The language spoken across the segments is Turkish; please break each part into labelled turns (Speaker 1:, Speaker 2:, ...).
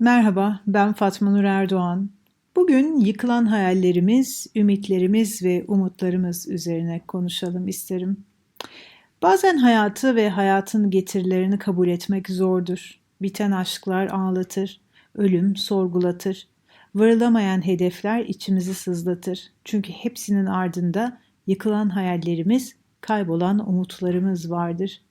Speaker 1: Merhaba, ben Fatma Nur Erdoğan. Bugün yıkılan hayallerimiz, ümitlerimiz ve umutlarımız üzerine konuşalım isterim. Bazen hayatı ve hayatın getirilerini kabul etmek zordur. Biten aşklar ağlatır, ölüm sorgulatır. Varılamayan hedefler içimizi sızlatır. Çünkü hepsinin ardında yıkılan hayallerimiz, kaybolan umutlarımız vardır.''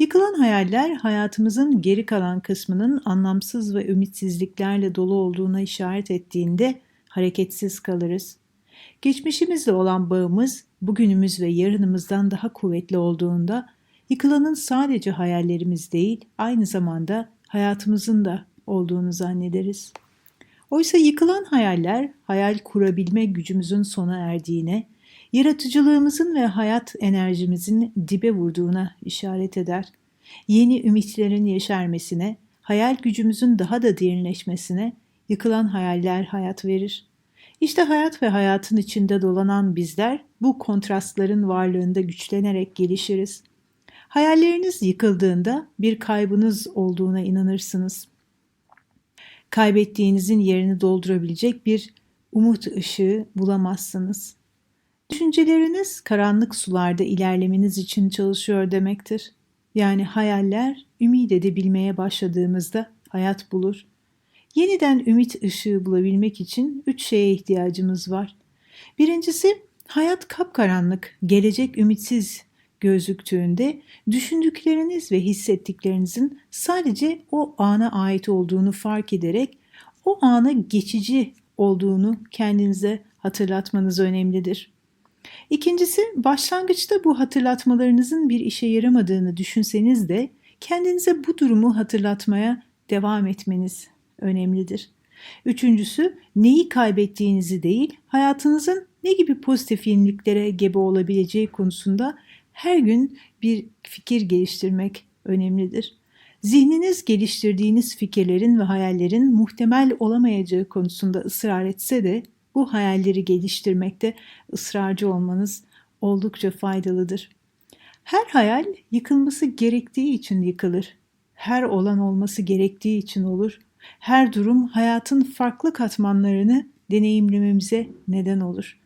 Speaker 1: Yıkılan hayaller hayatımızın geri kalan kısmının anlamsız ve ümitsizliklerle dolu olduğuna işaret ettiğinde hareketsiz kalırız. Geçmişimizle olan bağımız bugünümüz ve yarınımızdan daha kuvvetli olduğunda yıkılanın sadece hayallerimiz değil, aynı zamanda hayatımızın da olduğunu zannederiz. Oysa yıkılan hayaller hayal kurabilme gücümüzün sona erdiğine, yaratıcılığımızın ve hayat enerjimizin dibe vurduğuna işaret eder. Yeni ümitlerin yeşermesine, hayal gücümüzün daha da derinleşmesine yıkılan hayaller hayat verir. İşte hayat ve hayatın içinde dolanan bizler bu kontrastların varlığında güçlenerek gelişiriz. Hayalleriniz yıkıldığında bir kaybınız olduğuna inanırsınız. Kaybettiğinizin yerini doldurabilecek bir umut ışığı bulamazsınız. Düşünceleriniz karanlık sularda ilerlemeniz için çalışıyor demektir. Yani hayaller ümit edebilmeye başladığımızda hayat bulur. Yeniden ümit ışığı bulabilmek için üç şeye ihtiyacımız var. Birincisi hayat kapkaranlık, gelecek ümitsiz gözüktüğünde düşündükleriniz ve hissettiklerinizin sadece o ana ait olduğunu fark ederek o ana geçici olduğunu kendinize hatırlatmanız önemlidir. İkincisi başlangıçta bu hatırlatmalarınızın bir işe yaramadığını düşünseniz de kendinize bu durumu hatırlatmaya devam etmeniz önemlidir. Üçüncüsü neyi kaybettiğinizi değil hayatınızın ne gibi pozitif yeniliklere gebe olabileceği konusunda her gün bir fikir geliştirmek önemlidir. Zihniniz geliştirdiğiniz fikirlerin ve hayallerin muhtemel olamayacağı konusunda ısrar etse de bu hayalleri geliştirmekte ısrarcı olmanız oldukça faydalıdır. Her hayal yıkılması gerektiği için yıkılır. Her olan olması gerektiği için olur. Her durum hayatın farklı katmanlarını deneyimlememize neden olur.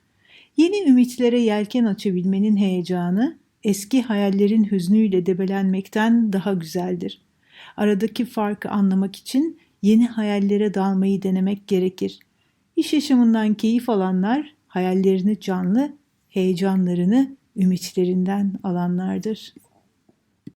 Speaker 1: Yeni ümitlere yelken açabilmenin heyecanı eski hayallerin hüznüyle debelenmekten daha güzeldir. Aradaki farkı anlamak için yeni hayallere dalmayı denemek gerekir. İş yaşamından keyif alanlar hayallerini canlı, heyecanlarını ümitlerinden alanlardır.